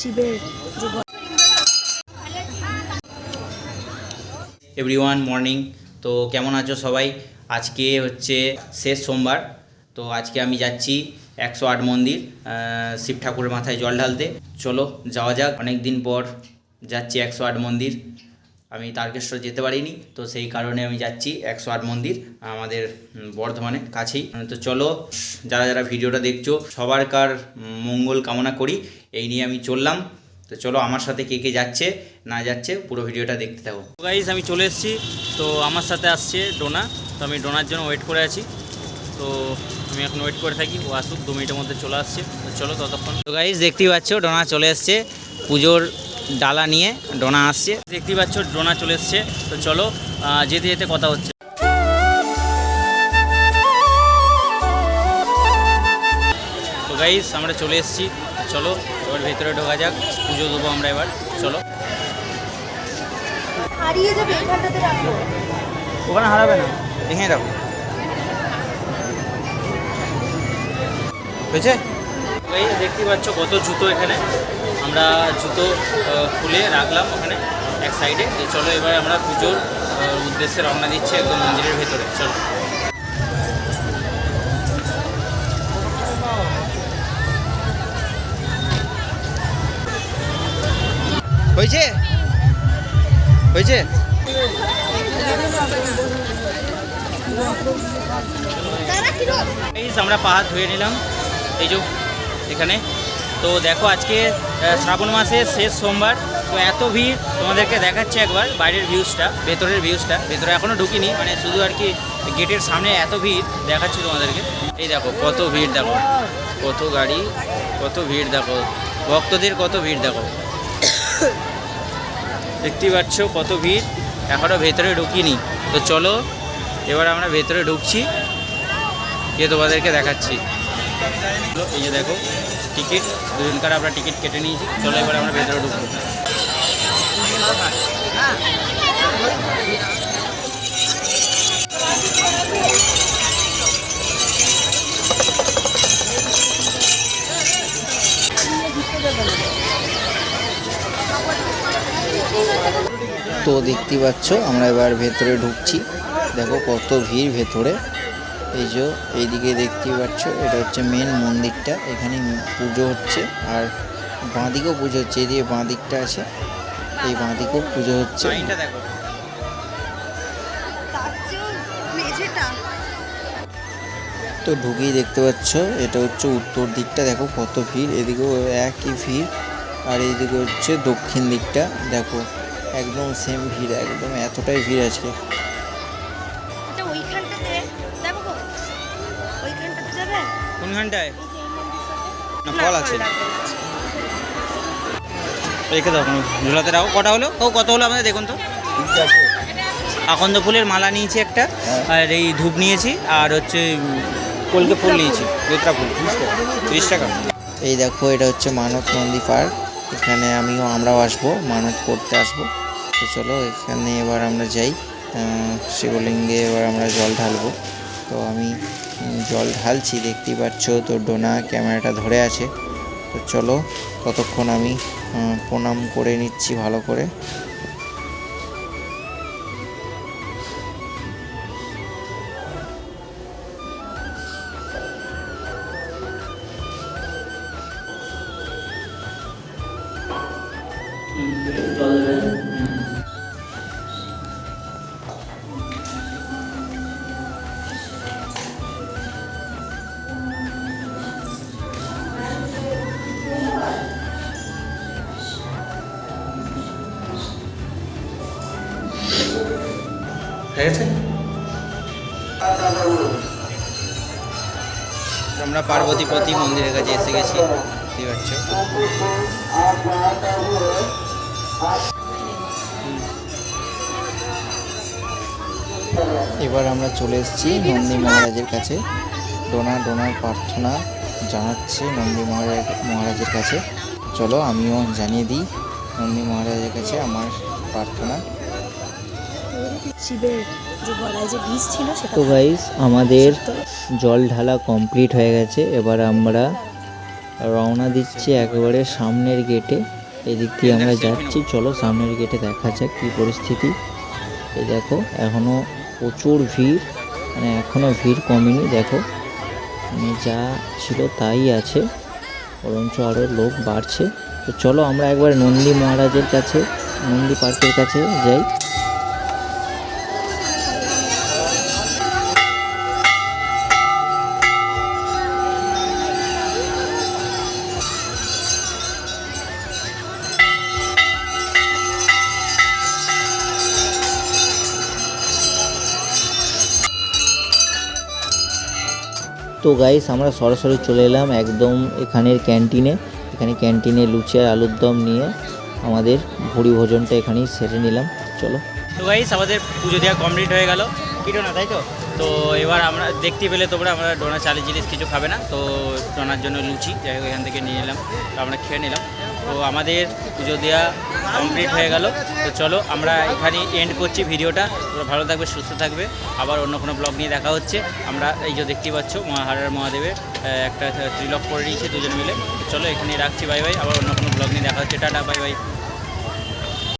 শিবের যে গ- এভরিওয়ান মর্নিং তো কেমন আছো সবাই? আজকে হচ্ছে শেষ সোমবার। তো আজকে আমি যাচ্ছি একশো আট মন্দির শিব ঠাকুরের মাথায় জল ঢালতে। চলো, যাওয়া যাক। অনেক দিন পর যাচ্ছি একশো আট মন্দির। আমি তারকেশ্বর যেতে পারিনি তো সেই কারণে আমি যাচ্ছি একশো আট মন্দির আমাদের বর্ধমানে কাছেই। তো চলো যারা যারা ভিডিওটা দেখছ সবারকার উম, মঙ্গল কামনা করি এই নিয়ে আমি চললাম। তো চলো আমার সাথে কে কে যাচ্ছে না যাচ্ছে পুরো ভিডিওটা দেখতে থাকো। গাইজ আমি চলে এসেছি তো আমার সাথে আসছে ডোনা। তো আমি ডোনার জন্য ওয়েট করে আছি। তো আমি এখন ওয়েট করে থাকি ও আসুক দু মিনিটের মধ্যে চলে আসছে। তো চলো ততক্ষণ। তো গাইজ দেখতেই পাচ্ছ ডোনা চলে এসছে। পুজোর ডালা নিয়ে ডোনা আসছে। দেখতেই পাচ্ছ ডোনা চলে এসছে। তো চলো যেতে যেতে কথা হচ্ছে। তো গাইজ আমরা চলে এসেছি। চলো এবার ভেতরে ঢোকা যাক। পুজো দেবো আমরা এবার। চলো। হারিয়ে যাবে এখানটাতে রাখো। ওখানে হারাবে না। এখানে রাখো। হয়েছে? এই দেখতে পাচ্ছ কত জুতো এখানে। আমরা জুতো খুলে রাখলাম ওখানে এক সাইডে। চলো এবার আমরা পুজোর উদ্দেশ্যে রওনা দিচ্ছি একদম মন্দিরের ভেতরে। চলো। হয়েছে? হয়েছে? আমরা পাহাড় ধুয়ে নিলাম। এই যে এখানে। তো দেখো আজকে শ্রাবণ মাসের শেষ সোমবার। তো এত ভিড় তোমাদেরকে দেখাচ্ছে একবার বাইরের ভিউজটা ভেতরের ভিউজটা ভেতরে এখনও ঢুকিনি মানে শুধু আর কি গেটের সামনে এত ভিড় দেখাচ্ছি তোমাদেরকে। এই দেখো, কত ভিড় দেখো, কত গাড়ি, কত ভিড় দেখো, ভক্তদের কত ভিড় দেখো। দেখতেই পাচ্ছ কত ভিড় এখনও ভেতরে ঢুকিনি। তো চলো, এবার আমরা ভেতরে ঢুকছি, গিয়ে তোমাদেরকে দেখাচ্ছি। এই যে দেখো, টিকিট দুজনকার আমরা টিকিট কেটে নিয়েছি। চলো এবার আমরা ভেতরে ঢুকবো। তো দেখতে পাচ্ছ, আমরা এবার ভেতরে ঢুকছি। দেখো কত ভিড় ভেতরে। এই যে এইদিকে দেখতেই পাচ্ছ এটা হচ্ছে মেন মন্দিরটা। এখানে পুজো হচ্ছে আর বাঁদিকেও পুজো হচ্ছে এদিকে বাঁদিকটা আছে এই বাঁদিকেও পুজো হচ্ছে। এইটা দেখো। তার চেয়েও মেঝেটা। তো ঢুকেই দেখতে পাচ্ছ এটা হচ্ছে উত্তর দিকটা দেখো কত ভিড়। এদিকেও একই ভিড় আর এইদিকে হচ্ছে দক্ষিণ দিকটা দেখো একদম সেম ভিড় একদম এতটাই ভিড় আজকে। কোন ঘন্টায়? না ফল আছে। রেখে দাও ঝুলাতে রাখো কটা হলো? ও কত হলো আমাদের দেখুন তো। আকন্দ ফুলের মালা নিয়েছি একটা আর এই ধূপ নিয়েছি আর হচ্ছে কলকে ফুল নিয়েছি দোতরা ফুল তিরিশ টাকা। এই দেখো এটা হচ্ছে মানত নন্দী পার্ক। এখানে আমিও আমরাও আসব মানত করতে আসব। তো চলো এখানে এবার আমরা যাই। শিবলিঙ্গে এবার আমরা জল ঢালবো। তো আমি জল ঢালছি, দেখতেই পাচ্ছ তো ডোনা ক্যামেরাটা ধরে আছে। তো চলো, ততক্ষণ আমি প্রণাম করে নিচ্ছি ভালো করে। ঠিক আছে আমরা পার্বতীপতি মন্দিরের কাছে এসে গেছি। দেখতে পাচ্ছ? এবার আমরা চলে এসেছি নন্দী মহারাজের কাছে। ডোনা, ডোনার প্রার্থনা জানাচ্ছে নন্দী মহারাজ মহারাজের কাছে। চলো আমিও জানিয়ে দিই, নন্দী মহারাজের কাছে আমার প্রার্থনা। শিবের যে গলায় যে বীজ ছিল সেটা তো গাইস আমাদের জল ঢালা কমপ্লিট হয়ে গেছে। এবার আমরা রওনা দিচ্ছি একেবারে সামনের গেটে এদিক দিয়ে আমরা যাচ্ছি। চলো সামনের গেটে দেখা যাক কী পরিস্থিতি। এই দেখো এখনও প্রচুর ভিড়। মানে এখনও ভিড় কমেনি দেখো। মানে যা ছিল তাই আছে বরঞ্চ আরও লোক বাড়ছে। তো চলো আমরা একবার নন্দী মহারাজের কাছে নন্দী পার্কের কাছে যাই। তো গাইস আমরা সরাসরি চলে এলাম একদম এখানের ক্যান্টিনে এখানে ক্যান্টিনে লুচি আর আলুর দম নিয়ে আমাদের ভুড়ি ভোজনটা এখানেই সেরে নিলাম। চলো। তো গাইস আমাদের পুজো দেওয়া কমপ্লিট হয়ে গেল। কি না, তাই তো? তো এবার আমরা দেখতে পেলে তোমরা আমরা ডোনা চালের জিনিস কিছু খাবে না, তো ডোনার জন্য লুচি, যাই হোক এখান থেকে নিয়ে নিলাম, তো আমরা খেয়ে নিলাম। তো আমাদের পুজো দেওয়া কমপ্লিট হয়ে গেল, তো চলো আমরা এখানে এন্ড করছি ভিডিওটা, তোমরা ভালো থাকবে, সুস্থ থাকবে, আবার অন্য কোনো ব্লগ নিয়ে দেখা হচ্ছে। আমরা এই যে দেখতেই পাচ্ছ, মহাহারার মহাদেবের একটা ত্রিলক করে নিয়েছে দুজন মিলে চলো এখানে রাখছি বাই বাই আবার অন্য কোনো ব্লগ নিয়ে দেখা হচ্ছে, টাটা বাই বাই